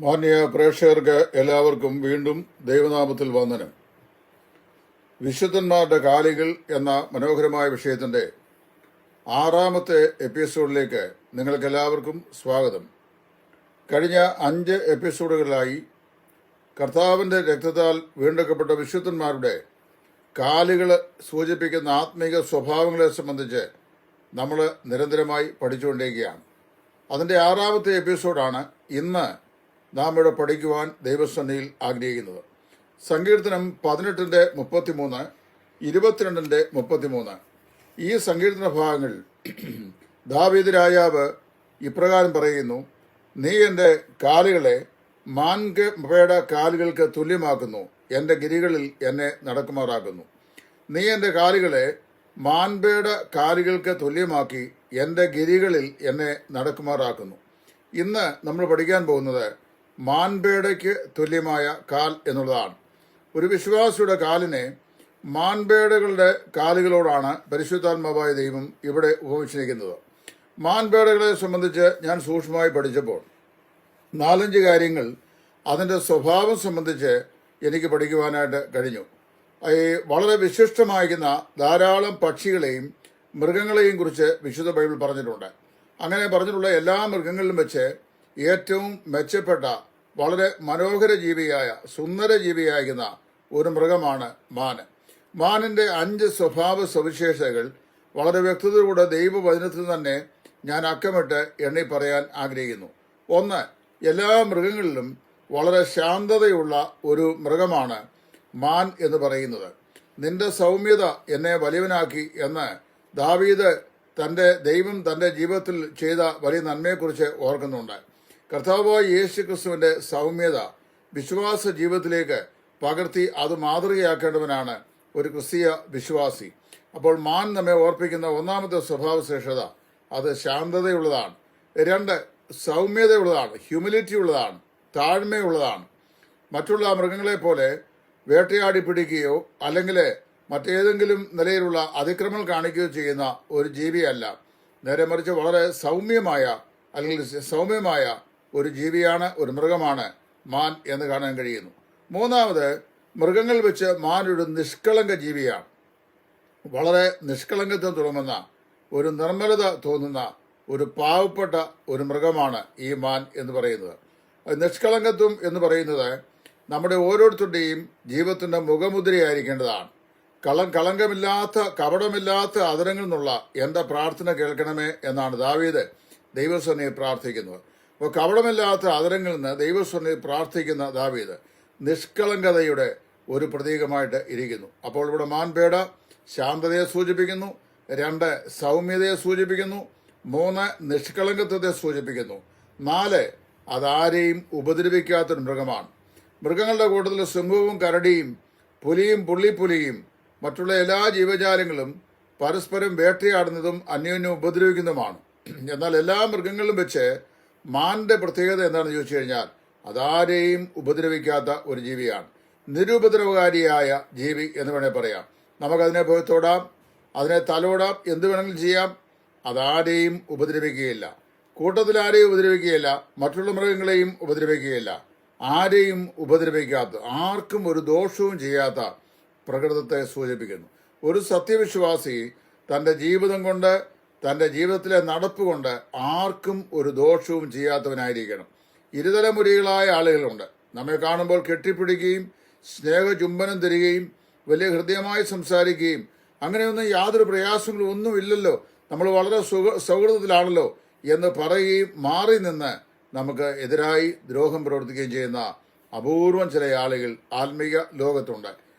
മാന്യ പ്രേക്ഷകർക്ക് എല്ലാവർക്കും വീണ്ടും ദൈവനാമത്തിൽ വന്ദനം. വിശുദ്ധന്മാരുടെ കാലികൾ എന്ന മനോഹരമായ വിഷയത്തിന്റെ ആറാമത്തെ എപ്പിസോഡിലേക്ക് നിങ്ങൾക്കെല്ലാവർക്കും സ്വാഗതം. കഴിഞ്ഞ അഞ്ച് എപ്പിസോഡുകളിലായി കർത്താവിന്റെ രക്തത്താൽ വീണ്ടെടുക്കപ്പെട്ട വിശുദ്ധന്മാരുടെ കാലുകൾ സൂചിപ്പിക്കുന്ന ആത്മീക സ്വഭാവങ്ങളെ സംബന്ധിച്ച് നമ്മൾ നിരന്തരമായി പഠിച്ചുകൊണ്ടിരിക്കുകയാണ് അതിന്റെ ആറാമത്തെ എപ്പിസോഡാണ് ഇന്ന് നാം ഇവിടെ പഠിക്കുവാൻ ദൈവസന്നിയിൽ ആഗ്രഹിക്കുന്നത്. സങ്കീർത്തനം പതിനെട്ടിന്റെ മുപ്പത്തിമൂന്ന് ഇരുപത്തിരണ്ടിന്റെ മുപ്പത്തിമൂന്ന്. ഈ സങ്കീർത്തന ഭാഗങ്ങൾ ദാവീദ് രാജാവ് ഇപ്രകാരം പറയുന്നു നീ എന്റെ കാലുകളെ മാൻകയുടെ കാലുകൾക്ക് തുല്യമാക്കുന്നു. എന്റെ ഗിരികളിൽ എന്നെ നടക്കുമാറാക്കുന്നു. നീ എന്റെ കാലുകളെ മാൻപയുടെ കാലുകൾക്ക് തുല്യമാക്കി. എന്റെ ഗിരികളിൽ എന്നെ നടക്കുമാറാക്കുന്നു. ഇന്ന് നമ്മൾ പഠിക്കാൻ പോകുന്നത് മാൻപേടയ്ക്ക് തുല്യമായ കാൽ എന്നുള്ളതാണ്. ഒരു വിശ്വാസിയുടെ കാലിനെ മാൻപേടകളുടെ കാലുകളോടാണ് പരിശുദ്ധാത്മാവായ ദൈവം ഇവിടെ ഉപമിച്ചിരിക്കുന്നത്. മാൻപേടകളെ സംബന്ധിച്ച് ഞാൻ സൂക്ഷ്മമായി പഠിച്ചപ്പോൾ നാലഞ്ച് കാര്യങ്ങൾ അതിന്റെ സ്വഭാവം സംബന്ധിച്ച് എനിക്ക് പഠിക്കുവാനായിട്ട് കഴിഞ്ഞു. ഈ വളരെ വിശിഷ്ടമായിരിക്കുന്ന ധാരാളം പക്ഷികളെയും മൃഗങ്ങളെയും കുറിച്ച് വിശുദ്ധ ബൈബിൾ പറഞ്ഞിട്ടുണ്ട്. അങ്ങനെ പറഞ്ഞിട്ടുള്ള എല്ലാ മൃഗങ്ങളിലും വെച്ച് ഏറ്റവും മെച്ചപ്പെട്ട വളരെ മനോഹര ജീവിയായ സുന്ദര ജീവിയായിരിക്കുന്ന ഒരു മൃഗമാണ് മാന്. മാനിന്റെ അഞ്ച് സ്വഭാവ സവിശേഷതകൾ വളരെ വ്യക്തതയോടെ ദൈവവചനത്തിൽ തന്നെ ഞാൻ അക്കമിട്ട് എണ്ണി പറയാൻ ആഗ്രഹിക്കുന്നു. ഒന്ന് എല്ലാ മൃഗങ്ങളിലും വളരെ ശാന്തതയുള്ള ഒരു മൃഗമാണ് മാൻ എന്ന് പറയുന്നത്. നിന്റെ സൗമ്യത എന്നെ വലിയവനാക്കി എന്ന് ദാവീദ് തന്റെ ദൈവം തന്റെ ജീവിതത്തിൽ ചെയ്ത വലിയ നന്മയെക്കുറിച്ച് ഓർക്കുന്നുണ്ട്. കർത്താവായ യേശു ക്രിസ്തുവിന്റെ സൗമ്യത വിശ്വാസ ജീവിതത്തിലേക്ക് പകർത്തി അത് മാതൃകയാക്കേണ്ടവനാണ് ഒരു ക്രിസ്തീയ വിശ്വാസി. അപ്പോൾ മാൻ നമ്മെ ഓർപ്പിക്കുന്ന ഒന്നാമത്തെ സ്വഭാവശേഷത അത് ശാന്തതയുള്ളതാണ്. രണ്ട് സൗമ്യതയുള്ളതാണ് ഹ്യൂമിലിറ്റി ഉള്ളതാണ് താഴ്മയുള്ളതാണ്. മറ്റുള്ള മൃഗങ്ങളെ പോലെ വേട്ടയാടി പിടിക്കുകയോ അല്ലെങ്കിൽ മറ്റേതെങ്കിലും നിലയിലുള്ള അതിക്രമം കാണിക്കുകയോ ചെയ്യുന്ന ഒരു ജീവിയല്ല. നേരെ മറിച്ച് വളരെ സൗമ്യമായ അല്ലെങ്കിൽ സൗമ്യമായ ഒരു ജീവിയാണ് ഒരു മൃഗമാണ് മാൻ എന്ന് കാണാൻ കഴിയുന്നു. മൂന്നാമത് മൃഗങ്ങൾ വെച്ച് മാൻ ഒരു നിഷ്കളങ്ക ജീവിയാണ്. വളരെ നിഷ്കളങ്കത്വം തുടങ്ങുന്ന ഒരു നിർമ്മലത തോന്നുന്ന ഒരു പാവപ്പെട്ട ഒരു മൃഗമാണ് ഈ മാൻ എന്ന് പറയുന്നത്. നിഷ്കളങ്കത്വം എന്ന് പറയുന്നത് നമ്മുടെ ഓരോരുത്തരുടെയും ജീവിതത്തിന്റെ മുഖമുദ്രയായിരിക്കേണ്ടതാണ്. കളം കളങ്കമില്ലാത്ത കപടമില്ലാത്ത അതരങ്ങളിൽ നിന്നുള്ള എന്താ പ്രാർത്ഥന കേൾക്കണമേ എന്നാണ് ദാവീദ് ദൈവസ്വനെ പ്രാർത്ഥിക്കുന്നത്. അപ്പോൾ ആദരങ്ങളിൽ നിന്ന് ദൈവസ്വനയിൽ പ്രാർത്ഥിക്കുന്ന ദാവീദ് നിഷ്കളങ്കതയുടെ ഒരു പ്രതീകമായിട്ട് ഇരിക്കുന്നു. അപ്പോൾ ഇവിടെ മാൻപേട ശാന്തതയെ സൂചിപ്പിക്കുന്നു രണ്ട് സൗമ്യതയെ സൂചിപ്പിക്കുന്നു മൂന്ന് നിഷ്കളങ്കത്വത്തെ സൂചിപ്പിക്കുന്നു നാല് അതാരെയും ഉപദ്രവിക്കാത്തൊരു മൃഗമാണ്. മൃഗങ്ങളുടെ കൂട്ടത്തിൽ സിംഹവും കരടിയും പുലിയും പുള്ളിപ്പുലിയും മറ്റുള്ള എല്ലാ ജീവജാലങ്ങളും പരസ്പരം വേട്ടയാടുന്നതും അന്യോന്യം ഉപദ്രവിക്കുന്നതുമാണ്. എന്നാൽ എല്ലാ മൃഗങ്ങളിലും വെച്ച് മാന്റെ പ്രത്യേകത എന്താണെന്ന് ചോദിച്ചു കഴിഞ്ഞാൽ അതാരെയും ഉപദ്രവിക്കാത്ത ഒരു ജീവിയാണ്. നിരുപദ്രവകാരിയായ ജീവി എന്ന് വേണേൽ പറയാം. നമുക്കതിനെ പോയി തൊടാം അതിനെ തലോടാം എന്ത് വേണമെങ്കിലും ചെയ്യാം. അതാരെയും ഉപദ്രവിക്കുകയില്ല. കൂട്ടത്തിൽ ആരെയും ഉപദ്രവിക്കുകയില്ല മറ്റുള്ള മൃഗങ്ങളെയും ഉപദ്രവിക്കുകയില്ല. ആരെയും ഉപദ്രവിക്കാത്ത ആർക്കും ഒരു ദോഷവും ചെയ്യാത്ത പ്രകൃതത്തെ സൂചിപ്പിക്കുന്നു. ഒരു സത്യവിശ്വാസി തന്റെ ജീവിതം കൊണ്ട് തന്റെ ജീവിതത്തിലെ നടപ്പ് കൊണ്ട് ആർക്കും ഒരു ദോഷവും ചെയ്യാത്തവനായിരിക്കണം. ഇരുതലമുരികളായ ആളുകളുണ്ട്. നമ്മെ കാണുമ്പോൾ കെട്ടിപ്പിടിക്കുകയും സ്നേഹചുംബനം തരികയും വലിയ ഹൃദയമായി സംസാരിക്കുകയും അങ്ങനെയൊന്നും യാതൊരു പ്രയാസങ്ങളും ഒന്നുമില്ലല്ലോ. നമ്മൾ വളരെ സുഖ സൗഹൃദത്തിലാണല്ലോ എന്ന് പറയുകയും മാറി നിന്ന് നമുക്ക് എതിരായി ദ്രോഹം പ്രവർത്തിക്കുകയും ചെയ്യുന്ന അപൂർവം ചില ആളുകൾ ആത്മീയ ലോകത്തുണ്ട്.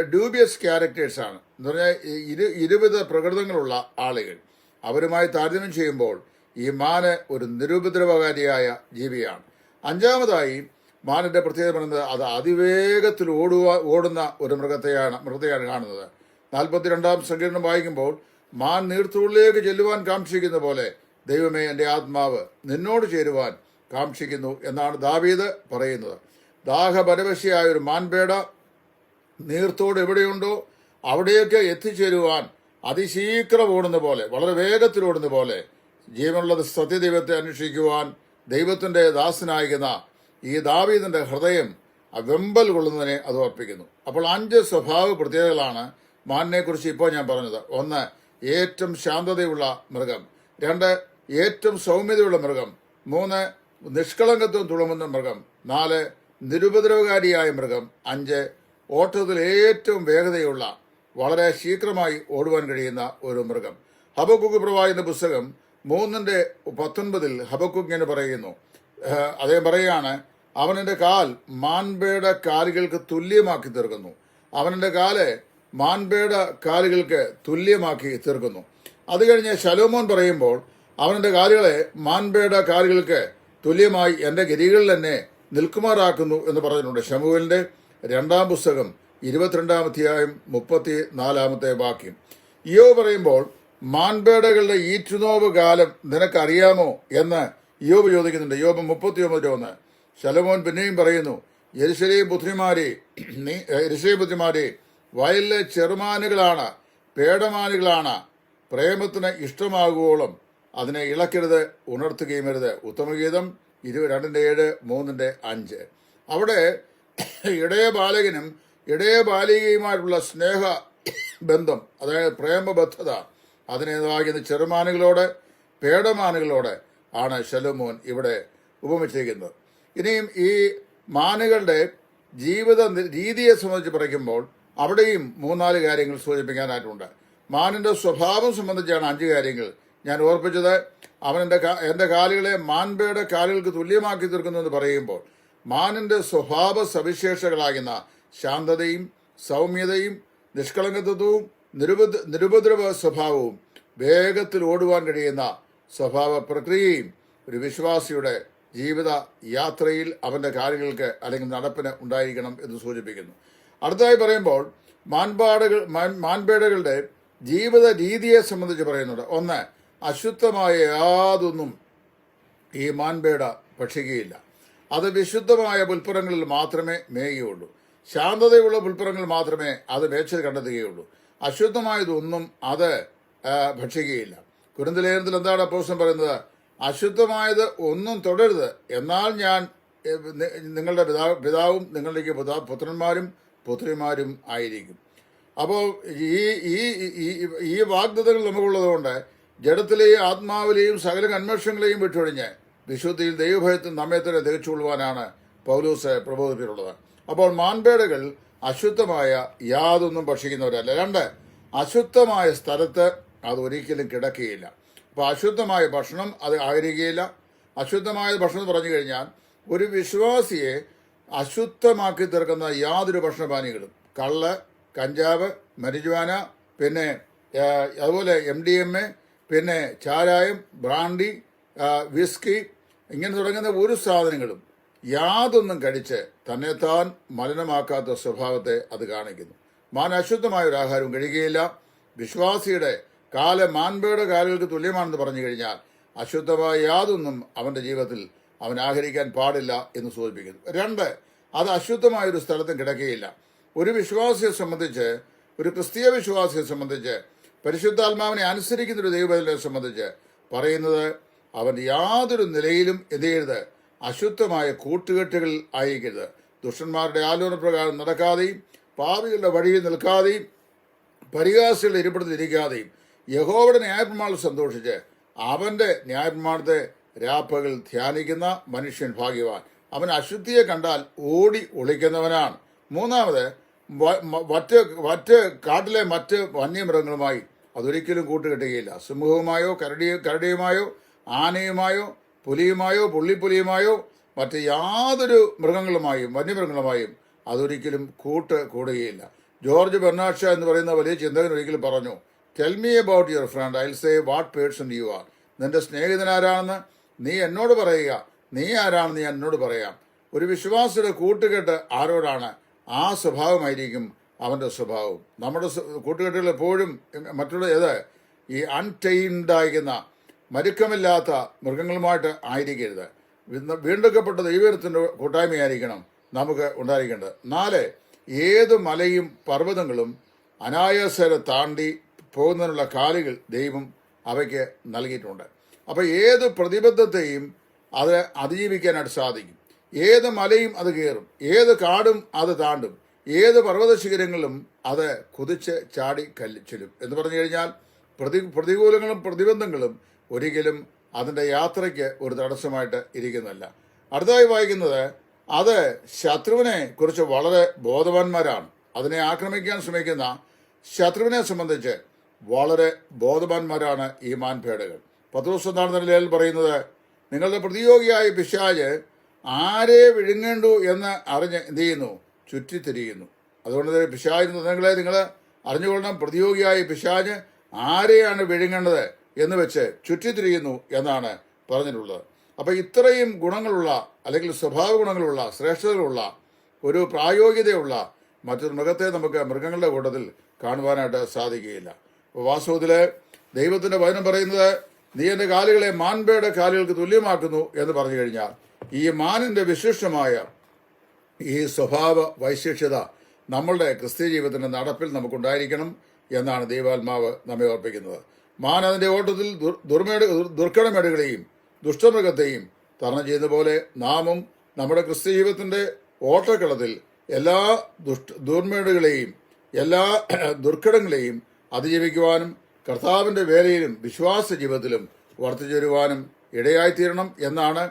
ഡ്യൂബിയസ് ക്യാരക്ടേഴ്സാണ്. എന്ന് പറഞ്ഞാൽ ഇരു ഇരുവിധ പ്രകൃതങ്ങളുള്ള ആളുകൾ. അവരുമായി താരതമ്യം ചെയ്യുമ്പോൾ ഈ മാന് ഒരു നിരുപദ്രവകാരിയായ ജീവിയാണ്. അഞ്ചാമതായി മാനിന്റെ പ്രത്യേകത പറയുന്നത് അത് അതിവേഗത്തിൽ ഓടുക ഓടുന്ന ഒരു മൃഗത്തെയാണ് മൃഗത്തെയാണ് കാണുന്നത്. നാൽപ്പത്തിരണ്ടാം സങ്കീർണം വായിക്കുമ്പോൾ മാൻ നീർത്തുള്ളിലേക്ക് ചെല്ലുവാൻ കാക്ഷിക്കുന്ന പോലെ ദൈവമേ എന്റെ ആത്മാവ് നിന്നോട് ചേരുവാൻ കാക്ഷിക്കുന്നു എന്നാണ് ദാവീദ് പറയുന്നത്. ദാഹപരവശിയായ ഒരു മാൻപേട നീർത്തോട് എവിടെയുണ്ടോ അവിടെയൊക്കെ എത്തിച്ചേരുവാൻ അതിശീഘ്രം ഓടുന്ന പോലെ വളരെ വേഗത്തിൽ ഓടുന്ന പോലെ ജീവനുള്ള സത്യദൈവത്തെ അന്വേഷിക്കുവാൻ ദൈവത്തിന്റെ ദാസനായിരിക്കുന്ന ഈ ദാവീദിന്റെ ഹൃദയം വെമ്പൽ കൊള്ളുന്നതിനെ അത് ഓർപ്പിക്കുന്നു അപ്പോൾ അഞ്ച് സ്വഭാവ പ്രത്യേകതകളാണ് മാനിനെ കുറിച്ച് ഇപ്പോൾ ഞാൻ പറഞ്ഞത്. ഒന്ന് ഏറ്റവും ശാന്തതയുള്ള മൃഗം. രണ്ട് ഏറ്റവും സൗമ്യതയുള്ള മൃഗം. മൂന്ന് നിഷ്കളങ്കത്വം തുളുമുന്ന മൃഗം. നാല് നിരുപദ്രവകാരിയായ മൃഗം. അഞ്ച് ഓട്ടത്തിൽ ഏറ്റവും വേഗതയുള്ള വളരെ ശീഘ്രമായി ഓടുവാൻ കഴിയുന്ന ഒരു മൃഗം. ഹബക്കുക്ക് പ്രവാചകന്റെ പുസ്തകം മൂന്നിന്റെ പത്തൊൻപതിൽ ഹബക്കുക്ക് ഇങ്ങനെ പറയുന്നു. അദ്ദേഹം പറയുകയാണ് അവനെന്റെ കാൽ മാൻപേട കാലുകൾക്ക് തുല്യമാക്കി തീർക്കുന്നു. അവനെന്റെ കാൽ മാൻപേട കാലുകൾക്ക് തുല്യമാക്കി തീർക്കുന്നു. അത് കഴിഞ്ഞ് ശലോമോൻ പറയുമ്പോൾ അവനെന്റെ കാലുകളെ മാൻപേട കാലുകൾക്ക് തുല്യമായി എന്റെ ഗരികളിൽ തന്നെ നിൽക്കുമാറാക്കുന്നു എന്ന് പറഞ്ഞിട്ടുണ്ട്. ഷമുവിന്റെ രണ്ടാം പുസ്തകം ഇരുപത്തിരണ്ടാം അധ്യായം മുപ്പത്തി നാലാമത്തെ വാക്യം. ഇയോ പറയുമ്പോൾ മാൻപേടകളുടെ ഈറ്റുനോവ് കാലം നിനക്കറിയാമോ? എന്ന് യോബ് ചോദിക്കുന്നുണ്ട്. യോബ് മുപ്പത്തി ഒമ്പത് ഒന്ന് ശലമോൻ പിന്നെയും പറയുന്നു യരിശലേം ബുദ്ധിമാരെ നീ ബുദ്ധിമാരെ വയലിലെ ചെറുമാനുകളാണ് പേടമാനുകളാണ്. പ്രേമത്തിന് ഇഷ്ടമാകുവോളം അതിനെ ഇളക്കരുത് ഉണർത്തുകയും അരുത്. ഉത്തമഗീതം ഇരു രണ്ടിന്റെ ഏഴ് മൂന്നിന്റെ അഞ്ച്. അവിടെ ഇടയ ബാലകനും ഇടയ ബാലികയുമായിട്ടുള്ള സ്നേഹ ബന്ധം അതായത് പ്രേമബദ്ധത അതിനേതാകുന്ന ചെറുമാനുകളോടെ പേടമാനുകളോട് ആണ് ശലോമോൻ ഇവിടെ ഉപമിച്ചിരിക്കുന്നത്. ഇനിയും ഈ മാനുകളുടെ ജീവിത രീതിയെ സംബന്ധിച്ച് പറയുമ്പോൾ അവിടെയും മൂന്നാൽ കാര്യങ്ങൾ സൂചിപ്പിക്കാനായിട്ടുണ്ട്. മാനിന്റെ സ്വഭാവം സംബന്ധിച്ചാണ് അഞ്ച് കാര്യങ്ങൾ ഞാൻ ഓർപ്പിച്ചത്. കാ- എന്റെ കാലുകളെ മാൻപയുടെ കാലുകൾക്ക് തുല്യമാക്കി തീർക്കുന്നു എന്ന് പറയുമ്പോൾ മാനിന്റെ സ്വഭാവ സവിശേഷകളാകുന്ന ശാന്തതയും സൗമ്യതയും നിഷ്കളങ്കത്വവും നിരുപദ്ര നിരുപദ്രവ സ്വഭാവവും വേഗത്തിൽ ഓടുവാൻ കഴിയുന്ന സ്വഭാവ പ്രക്രിയയും ഒരു വിശ്വാസിയുടെ ജീവിത യാത്രയിൽ അവന്റെ കാര്യങ്ങൾക്ക് അല്ലെങ്കിൽ നടപ്പിന് ഉണ്ടായിരിക്കണം എന്ന് സൂചിപ്പിക്കുന്നു. അടുത്തതായി പറയുമ്പോൾ മാൻപാടുകൾ മാൻ- മാൻപേടകളുടെ ജീവിത രീതിയെ സംബന്ധിച്ച് പറയുന്നുണ്ട്. ഒന്ന് അശുദ്ധമായ യാതൊന്നും ഈ മാൻപേട ഭക്ഷിക്കുകയില്ല. അത് വിശുദ്ധമായ പുൽപ്പുറങ്ങളിൽ മാത്രമേ മേയുകയുള്ളൂ. ശാന്തതയുള്ള പുൽപ്പുറങ്ങൾ മാത്രമേ അത് മേച്ചിൽ കണ്ടെത്തുകയുള്ളൂ. അശുദ്ധമായതൊന്നും അത് ഭക്ഷിക്കുകയില്ല. കുരുന്തലേഖനത്തിൽ എന്താണ് അപ്പോസം പറയുന്നത്? അശുദ്ധമായത് ഒന്നും തുടരുത്. എന്നാൽ ഞാൻ നിങ്ങളുടെ പിതാ പിതാവും നിങ്ങളിലേക്ക് പുതാ- പുത്രന്മാരും പുത്രിമാരും ആയിരിക്കും. അപ്പോൾ ഈ ഈ ഈ- വാഗ്ദതകൾ നമുക്കുള്ളതുകൊണ്ട് ജഡത്തിലെയും ആത്മാവിലെയും സകല കന്മഷങ്ങളെയും വിട്ടൊഴിഞ്ഞ് വിശുദ്ധിയിൽ ദൈവഭയത്തിൽ നമ്മെ തന്നെ തികച്ചുകൊള്ളുവാനാണ് പൗലൂസ് പ്രബോധിപ്പിച്ചിട്ടുള്ളത്. അപ്പോൾ മാൻപേടകൾ അശുദ്ധമായ യാതൊന്നും ഭക്ഷിക്കുന്നവരല്ല. രണ്ട് അശുദ്ധമായ സ്ഥലത്ത് അത് ഒരിക്കലും കിടക്കുകയില്ല. അപ്പോൾ അശുദ്ധമായ ഭക്ഷണം അത് ആഗ്രഹിക്കുകയില്ല അശുദ്ധമായ ഭക്ഷണം പറഞ്ഞു കഴിഞ്ഞാൽ ഒരു വിശ്വാസിയെ അശുദ്ധമാക്കി തീർക്കുന്ന യാതൊരു ഭക്ഷണപാനികളും കള്ള് കഞ്ചാവ് മരിജുവാന പിന്നെ അതുപോലെ എം ഡി എം എ പിന്നെ ചാരായം ബ്രാൻഡി വിസ്കി ഇങ്ങനെ തുടങ്ങുന്ന ഒരു സാധനങ്ങളും യാതൊന്നും കഴിച്ച് തന്നെത്താൻ മലിനമാക്കാത്ത സ്വഭാവത്തെ അത് കാണിക്കുന്നു. മാൻ അശുദ്ധമായ ഒരു ആഹാരവും കഴിക്കുകയില്ല. വിശ്വാസിയുടെ കാല മാൻപയുടെ കാലുകൾക്ക് തുല്യമാണെന്ന് പറഞ്ഞു കഴിഞ്ഞാൽ അശുദ്ധമായ യാതൊന്നും അവന്റെ ജീവിതത്തിൽ അവൻ ആഹരിക്കാൻ പാടില്ല എന്ന് സൂചിപ്പിക്കുന്നു. രണ്ട് അത് അശുദ്ധമായ ഒരു സ്ഥലത്തും കിടക്കുകയില്ല. ഒരു വിശ്വാസിയെ സംബന്ധിച്ച് ഒരു ക്രിസ്തീയ വിശ്വാസിയെ സംബന്ധിച്ച് പരിശുദ്ധാത്മാവിനെ അനുസരിക്കുന്ന ഒരു ദൈവത്തിനെ സംബന്ധിച്ച് പറയുന്നത് അവൻ യാതൊരു നിലയിലും എന്ത് ചെയ്യരുത്? അശുദ്ധമായ കൂട്ടുകെട്ടുകൾ അയക്കരുത്. ദുഷ്ടന്മാരുടെ ആലോചന പ്രകാരം നടക്കാതെയും പാവികളുടെ വഴിയിൽ നിൽക്കാതെയും പരിഹാസികളുടെ ഇരിപ്പിടത്തിരിക്കാതെയും യഹോവയുടെ ന്യായപ്രമാണം സന്തോഷിച്ച് അവന്റെ ന്യായപ്രമാണത്തെ രാപ്പകൾ ധ്യാനിക്കുന്ന മനുഷ്യൻ ഭാഗ്യവാൻ. അവൻ അശുദ്ധിയെ കണ്ടാൽ ഓടി ഒളിക്കുന്നവനാണ്. മൂന്നാമത് മറ്റ് മറ്റ് കാട്ടിലെ മറ്റ് വന്യമൃഗങ്ങളുമായി അതൊരിക്കലും കൂട്ടുകെട്ടുകയില്ല. സിംഹവുമായോ കരടി കരടിയുമായോ ആനയുമായോ പുലിയുമായോ പുള്ളിപ്പുലിയുമായോ മറ്റ് യാതൊരു മൃഗങ്ങളുമായും വന്യമൃഗങ്ങളുമായും അതൊരിക്കലും കൂട്ട് കൂടുകയില്ല. ജോർജ് ബെർണാഷ എന്ന് പറയുന്ന വലിയ ചിന്തകൻ ഒരിക്കലും പറഞ്ഞു tell me about your friend I say what person you are നിന്റെ സ്നേഹിതൻ ആരാണെന്ന് നീ എന്നോട് പറയുക നീ ആരാണെന്ന് ഞാൻ എന്നോട് പറയാം. ഒരു വിശ്വാസിയുടെ കൂട്ടുകെട്ട് ആരോടാണ്? ആ സ്വഭാവമായിരിക്കും അവന്റെ സ്വഭാവം. നമ്മുടെ കൂട്ടുകെട്ടുകൾ എപ്പോഴും മറ്റുള്ള ഏത്? ഈ അൺടൈൻഡായിരിക്കുന്ന മരുക്കമില്ലാത്ത മൃഗങ്ങളുമായിട്ട് ആയിരിക്കരുത്. വീണ്ട- വീണ്ടെടുക്കപ്പെട്ട ദൈവത്തിന്റെ കൂട്ടായ്മയായിരിക്കണം നമുക്ക് ഉണ്ടായിരിക്കേണ്ടത്. നാല് ഏത് മലയും പർവതങ്ങളും അനായാസരെ താണ്ടി പോകുന്നതിനുള്ള കാലുകൾ ദൈവം അവയ്ക്ക് നൽകിയിട്ടുണ്ട്. അപ്പോൾ ഏത് പ്രതിബദ്ധത്തെയും അത് അതിജീവിക്കാനായിട്ട് സാധിക്കും. ഏത് മലയും അത് കയറും. ഏത് കാടും അത് താണ്ടും. ഏത് പർവത ശിഖരങ്ങളും അത് കുതിച്ച് ചാടി കല്ല് ചെല്ലും. എന്ന് പറഞ്ഞു കഴിഞ്ഞാൽ പ്രതി പ്രതികൂലങ്ങളും പ്രതിബന്ധങ്ങളും ഒരിക്കലും അതിന്റെ യാത്രയ്ക്ക് ഒരു തടസ്സമായിട്ട് ഇരിക്കുന്നില്ല അടുത്തതായി വായിക്കുന്നത് അത് ശത്രുവിനെ കുറിച്ച് വളരെ ബോധവാന്മാരാണ്. അതിനെ ആക്രമിക്കാൻ ശ്രമിക്കുന്ന ശത്രുവിനെ സംബന്ധിച്ച് വളരെ ബോധവാന്മാരാണ് ഈ മാൻപേടകൾ ദിവസം നടന്ന നിലയിൽ പറയുന്നത്? നിങ്ങളുടെ പ്രതിയോഗിയായ പിശാജ് ആരെ വിഴുങ്ങേണ്ടു എന്ന് അറിഞ്ഞ് എന്ത് ചെയ്യുന്നു? ചുറ്റിത്തിരിയുന്നു. അതുകൊണ്ട് പിശാജ് നിങ്ങളെ നിങ്ങൾ അറിഞ്ഞുകൊള്ളണം. പ്രതിയോഗിയായ പിശാജ് ആരെയാണ് വിഴുങ്ങേണ്ടത്? എന്ന് വെച്ച് ചുറ്റിത്തിരിയുന്നു എന്നാണ് പറഞ്ഞിട്ടുള്ളത്. അപ്പോൾ ഇത്രയും ഗുണങ്ങളുള്ള അല്ലെങ്കിൽ സ്വഭാവ ഗുണങ്ങളുള്ള ശ്രേഷ്ഠതകളുള്ള ഒരു പ്രായോഗികതയുള്ള മറ്റൊരു മൃഗത്തെ നമുക്ക് മൃഗങ്ങളുടെ കൂട്ടത്തിൽ കാണുവാനായിട്ട് സാധിക്കുകയില്ല. അപ്പോൾ വാസ്തവത്തിൽ ദൈവത്തിന്റെ വചനം പറയുന്നത് നീ എന്റെ കാലുകളെ മാൻപേയുടെ കാലുകൾക്ക് തുല്യമാക്കുന്നു എന്ന് പറഞ്ഞു കഴിഞ്ഞാൽ ഈ മാനിന്റെ വിശിഷ്ടമായ ഈ സ്വഭാവ വൈശിഷ്ട്യത നമ്മളുടെ ക്രിസ്ത്യ ജീവിതത്തിന്റെ നടപ്പിൽ നമുക്കുണ്ടായിരിക്കണം എന്നാണ് ദൈവാത്മാവ് നമ്മെ ഓർപ്പിക്കുന്നത്. മാൻ അതിന്റെ ഓട്ടത്തിൽ ദുർ- ദുർമേട് ദുർഘടമേടുകളെയും ദുഷ്ടമൃഗത്തെയും തരണം ചെയ്യുന്ന പോലെ നാമും നമ്മുടെ ക്രിസ്ത്യ ജീവിതത്തിന്റെ ഓട്ടക്കളത്തിൽ എല്ലാ ദുഷ്ട ദുർമേടുകളെയും എല്ലാ ദുർഘടങ്ങളെയും അതിജീവിക്കുവാനും കർത്താവിന്റെ വേലയിലും വിശ്വാസ ജീവിതത്തിലും വർദ്ധിച്ചുവരുവാനും ഇടയായിത്തീരണം എന്നാണ്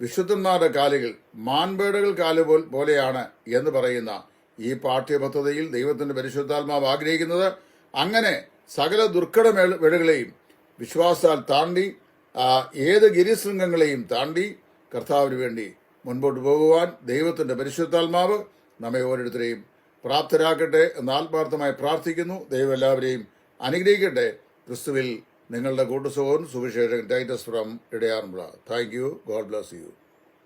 വിശുദ്ധന്മാരുടെ കാലുകൾ മാൻപേടുകൾ കാൽ പോലെയാണ് എന്ന് പറയുന്ന ഈ പാഠ്യപദ്ധതിയിൽ ദൈവത്തിന്റെ പരിശുദ്ധാത്മാവ് ആഗ്രഹിക്കുന്നത്. അങ്ങനെ സകല ദുർഘട വേളകളെയും വിശ്വാസാൽ താണ്ടി ഏത് ഗിരിശൃംഗങ്ങളെയും താണ്ടി കർത്താവിന് വേണ്ടി മുൻപോട്ട് പോകുവാൻ ദൈവത്തിന്റെ പരിശുദ്ധാത്മാവ് നമ്മെ ഓരോരുത്തരെയും പ്രാപ്തരാക്കട്ടെ എന്ന് ആത്മാർത്ഥമായി പ്രാർത്ഥിക്കുന്നു. ദൈവം എല്ലാവരെയും അനുഗ്രഹിക്കട്ടെ. ക്രിസ്തുവിൽ നിങ്ങളുടെ കൂട്ടുസുഖവും Suviseshakan Titus from Idayaranmula thank you God bless you